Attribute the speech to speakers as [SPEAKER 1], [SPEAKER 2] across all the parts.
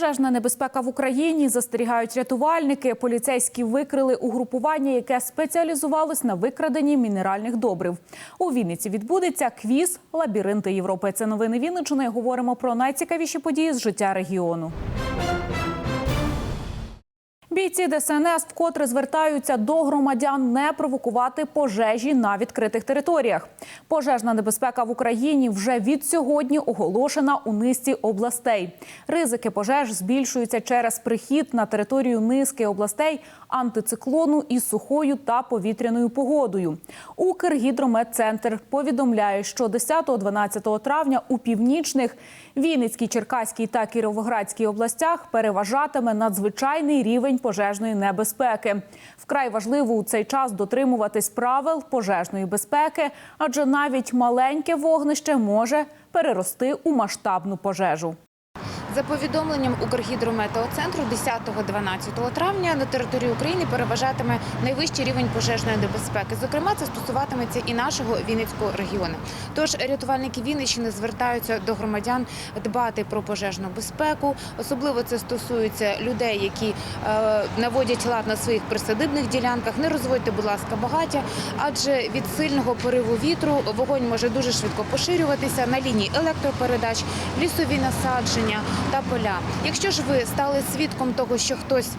[SPEAKER 1] Пожежна небезпека в Україні застерігають рятувальники. Поліцейські викрили угрупування, яке спеціалізувалось на викраденні мінеральних добрив. У Вінниці відбудеться квіз Лабіринти Європи. Це новини Вінничини. Говоримо про найцікавіші події з життя регіону. Бійці ДСНС вкотре звертаються до громадян не провокувати пожежі на відкритих територіях. Пожежна небезпека в Україні вже від сьогодні оголошена у низці областей. Ризики пожеж збільшуються через прихід на територію низки областей антициклону із сухою та повітряною погодою. Укргідрометцентр повідомляє, що 10-12 травня у північних Вінницькій, Черкаській та Кіровоградській областях переважатиме надзвичайний рівень пожежної небезпеки. Вкрай важливо у цей час дотримуватись правил пожежної безпеки, адже навіть маленьке вогнище може перерости у масштабну пожежу.
[SPEAKER 2] За повідомленням Укргідрометеоцентру 10-12 травня на території України переважатиме найвищий рівень пожежної небезпеки. Зокрема, це стосуватиметься і нашого Вінницького регіону. Тож рятувальники Вінниччини звертаються до громадян дбати про пожежну безпеку. Особливо це стосується людей, які е, наводять лад на своїх присадибних ділянках. Не розводьте, будь ласка, багаття, адже від сильного пориву вітру вогонь може дуже швидко поширюватися на лінії електропередач, лісові насадження та поля. Якщо ж ви стали свідком того, що хтось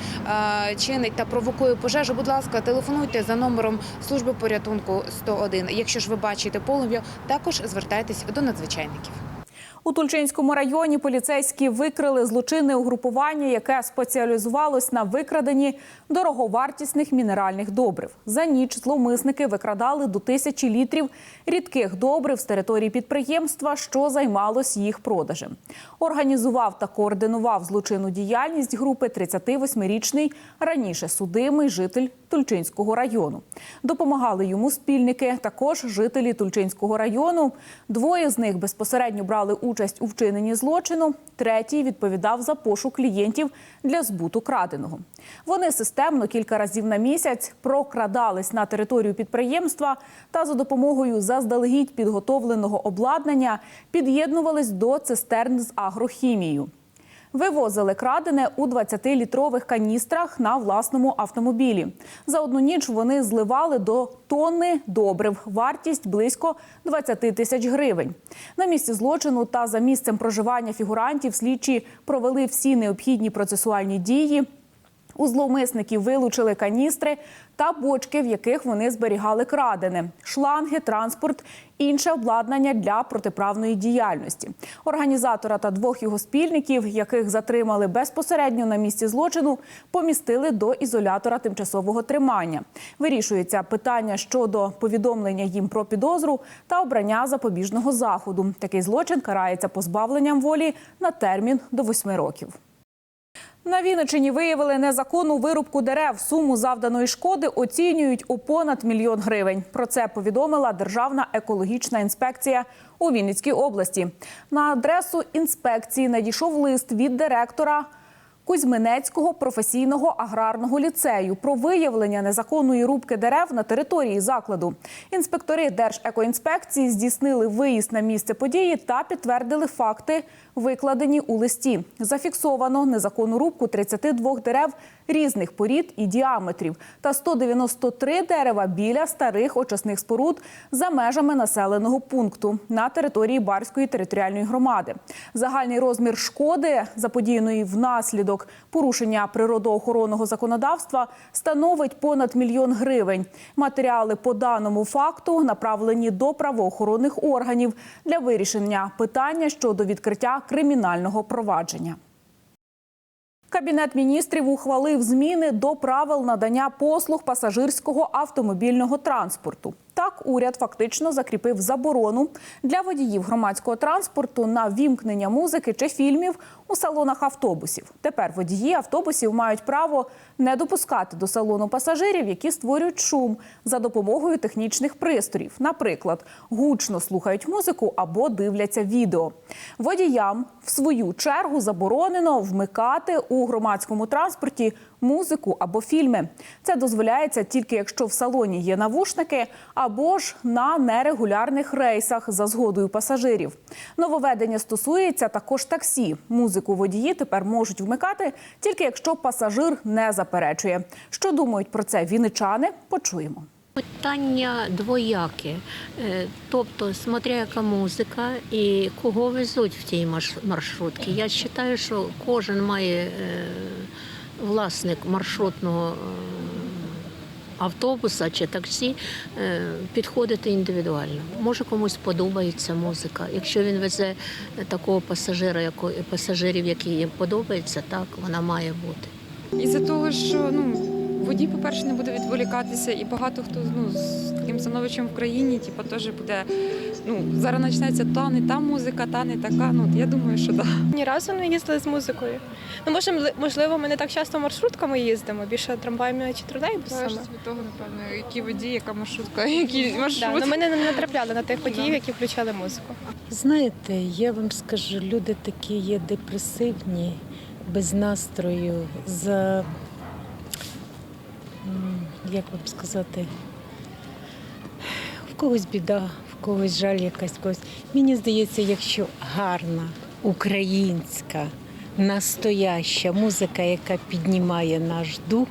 [SPEAKER 2] е, чинить та провокує пожежу, будь ласка, телефонуйте за номером служби порятунку 101. Якщо ж ви бачите полум'я, також звертайтесь до надзвичайників.
[SPEAKER 1] У Тульчинському районі поліцейські викрили злочинне угрупування, яке спеціалізувалось на викраденні дороговартісних мінеральних добрив. За ніч зловмисники викрадали до тисячі літрів рідких добрив з території підприємства, що займалось їх продажем. Організував та координував злочинну діяльність групи 38-річний раніше судимий житель Тульчинського району. Допомагали йому спільники, також жителі Тульчинського району. Двоє з них безпосередньо брали участь у вчиненні злочину. Третій відповідав за пошук клієнтів для збуту краденого. Вони системно кілька разів на місяць прокрадались на територію підприємства та за допомогою заздалегідь підготовленого обладнання під'єднувались до цистерн з агрохімією. Вивозили крадене у 20-літрових каністрах на власному автомобілі. За одну ніч вони зливали до тонни добрив, вартість близько 20 тисяч гривень. На місці злочину та за місцем проживання фігурантів слідчі провели всі необхідні процесуальні дії. У зловмисників вилучили каністри та бочки, в яких вони зберігали крадене, шланги, транспорт, інше обладнання для протиправної діяльності. Організатора та двох його спільників, яких затримали безпосередньо на місці злочину, помістили до ізолятора тимчасового тримання. Вирішується питання щодо повідомлення їм про підозру та обрання запобіжного заходу. Такий злочин карається позбавленням волі на термін до восьми років. На Вінничині виявили незаконну вирубку дерев. Суму завданої шкоди оцінюють у понад мільйон гривень. Про це повідомила Державна екологічна інспекція у Вінницькій області. На адресу інспекції надійшов лист від директора Кузьминецького професійного аграрного ліцею про виявлення незаконної рубки дерев на території закладу. Інспектори Держекоінспекції здійснили виїзд на місце події та підтвердили факти, викладені у листі. Зафіксовано незаконну рубку 32 дерев різних порід і діаметрів та 193 дерева біля старих очисних споруд за межами населеного пункту на території Барської територіальної громади. Загальний розмір шкоди, заподіяної внаслідок порушення природоохоронного законодавства, становить понад мільйон гривень. Матеріали по даному факту направлені до правоохоронних органів для вирішення питання щодо відкриття кримінального провадження. Кабінет міністрів ухвалив зміни до правил надання послуг пасажирського автомобільного транспорту. Так, уряд фактично закріпив заборону для водіїв громадського транспорту на вімкнення музики чи фільмів у салонах автобусів. Тепер водії автобусів мають право не допускати до салону пасажирів, які створюють шум за допомогою технічних пристроїв. Наприклад, гучно слухають музику або дивляться відео. Водіям в свою чергу заборонено вмикати у громадському транспорті музику або фільми. Це дозволяється тільки якщо в салоні є навушники або ж на нерегулярних рейсах за згодою пасажирів. Нововведення стосується також таксі. Музику водії тепер можуть вмикати тільки якщо пасажир не заперечує. Що думають про це вінничани? Почуємо.
[SPEAKER 3] Питання двояке. Е, Тобто, смотря яка музика і кого везуть в тій марш- маршрутці. Я вважаю, що кожен має е, власник маршрутного е, автобуса чи таксі е, підходити індивідуально. Може комусь подобається музика. Якщо він везе е, такого пасажира, як пасажирів, які їм подобається, так вона має бути.
[SPEAKER 4] І за того, що ну водій, по-перше, не буде відволікатися, і багато хто ну з таким становищем в країні, типу, теж буде. Ну зараз почнеться та не та музика, та не така. Ну я думаю, що да.
[SPEAKER 5] Ні разу не їздили з музикою. Ну, може, можливо, ми не так часто маршрутками їздимо, більше трамваями чи тролейбусами.
[SPEAKER 4] від того, напевно, які водії, яка маршрутка, які
[SPEAKER 5] Да, ну, ми не не натрапляли на тих водіїв, які включали музику.
[SPEAKER 6] Знаєте, я вам скажу, люди такі є депресивні, без настрою, за як вам сказати, в когось біда, в когось жаль якась когось. Мені здається, якщо гарна, українська, настояща музика, яка піднімає наш дух,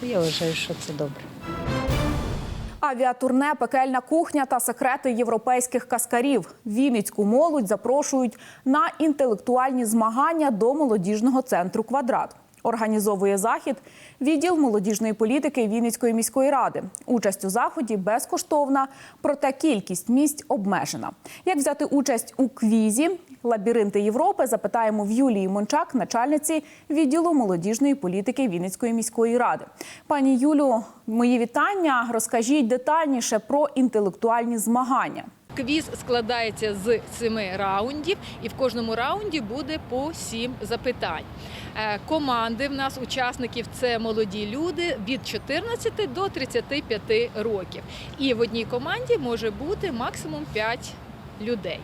[SPEAKER 6] то я вважаю, що це добре.
[SPEAKER 1] Авіатурне, пекельна кухня та секрети європейських каскарів. Вінницьку молодь запрошують на інтелектуальні змагання до молодіжного центру Квадрат. Організовує захід відділ молодіжної політики Вінницької міської ради. Участь у заході безкоштовна, проте кількість місць обмежена. Як взяти участь у квізі Лабіринти Європи запитаємо в Юлії Мончак, начальниці відділу молодіжної політики Вінницької міської ради. Пані Юлю, мої вітання. Розкажіть детальніше про інтелектуальні змагання.
[SPEAKER 7] Квіз складається з семи раундів, і в кожному раунді буде по сім запитань. Е, Команди в нас учасників це молоді люди від 14 до 35 років. І в одній команді може бути максимум 5 людей.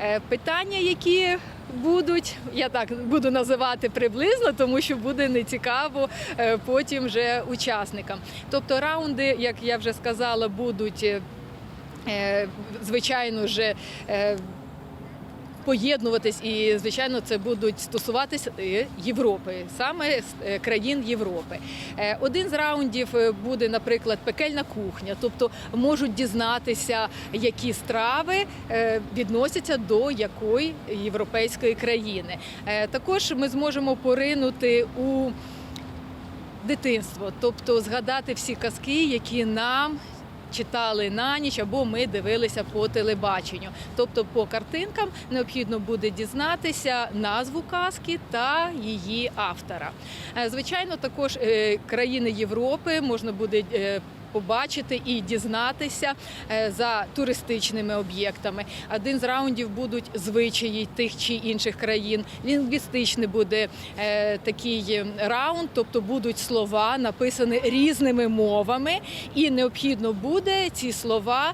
[SPEAKER 7] Е, Питання, які будуть, я так буду називати приблизно, тому що буде нецікаво е, потім вже учасникам. Тобто раунди, як я вже сказала, будуть. Е, звичайно ж. е, Поєднуватись і звичайно це будуть стосуватись е, Європи, саме е, країн Європи. Один з раундів буде, наприклад, пекельна кухня, тобто можуть дізнатися, які страви відносяться до якої європейської країни. Також ми зможемо поринути у дитинство, тобто згадати всі казки, які нам читали на ніч або ми дивилися по телебаченню. Тобто по картинкам необхідно буде дізнатися назву казки та її автора. Е, Звичайно, також е, країни Європи можна буде. Побачити і дізнатися е, за туристичними об'єктами. Один з раундів будуть звичаї тих чи інших країн. Лінгвістичний буде е, такий е, раунд, тобто будуть слова написані різними мовами, і необхідно буде ці слова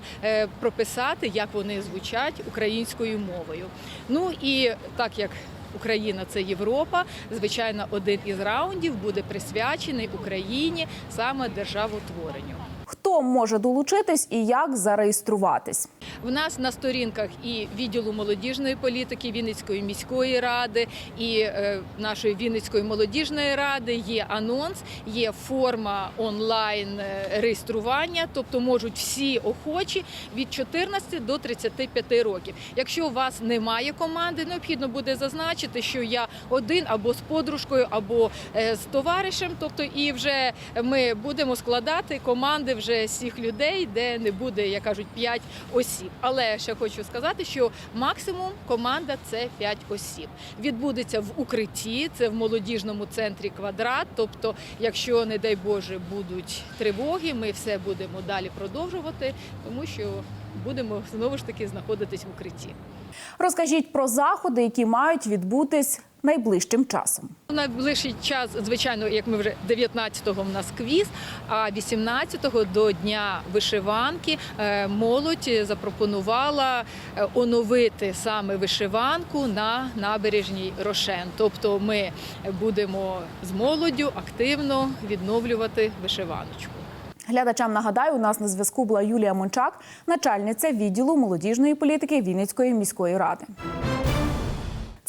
[SPEAKER 7] прописати, як вони звучать українською мовою. Ну і так як Україна це Європа. Звичайно, один із раундів буде присвячений Україні саме державотворенню.
[SPEAKER 1] Хто може долучитись і як зареєструватись?
[SPEAKER 7] В нас на сторінках і відділу молодіжної політики Вінницької міської ради, і е, нашої Вінницької молодіжної ради є анонс, є форма онлайн е, реєстрування, тобто можуть всі охочі від 14 до 35 років. Якщо у вас немає команди, необхідно буде зазначити, що я один або з подружкою, або е, з товаришем. Тобто, і вже ми будемо складати команди вже з всіх людей, де не буде, як кажуть, 5 осіб. Але ще хочу сказати, що максимум команда це 5 осіб. Відбудеться в укритті, це в молодіжному центрі квадрат. Тобто, якщо, не дай Боже, будуть тривоги, ми все будемо далі продовжувати, тому що будемо знову ж таки знаходитись в укритті.
[SPEAKER 1] Розкажіть про заходи, які мають відбутись найближчим часом.
[SPEAKER 7] Найближчий час, звичайно, як ми вже 19-го в нас квіз, а 18-го до дня вишиванки е, молодь запропонувала е, оновити саме вишиванку на набережній Рошен. Тобто ми будемо з молоддю активно відновлювати вишиваночку.
[SPEAKER 1] Глядачам нагадаю, у нас на зв'язку була Юлія Мончак, начальниця відділу молодіжної політики Вінницької міської ради.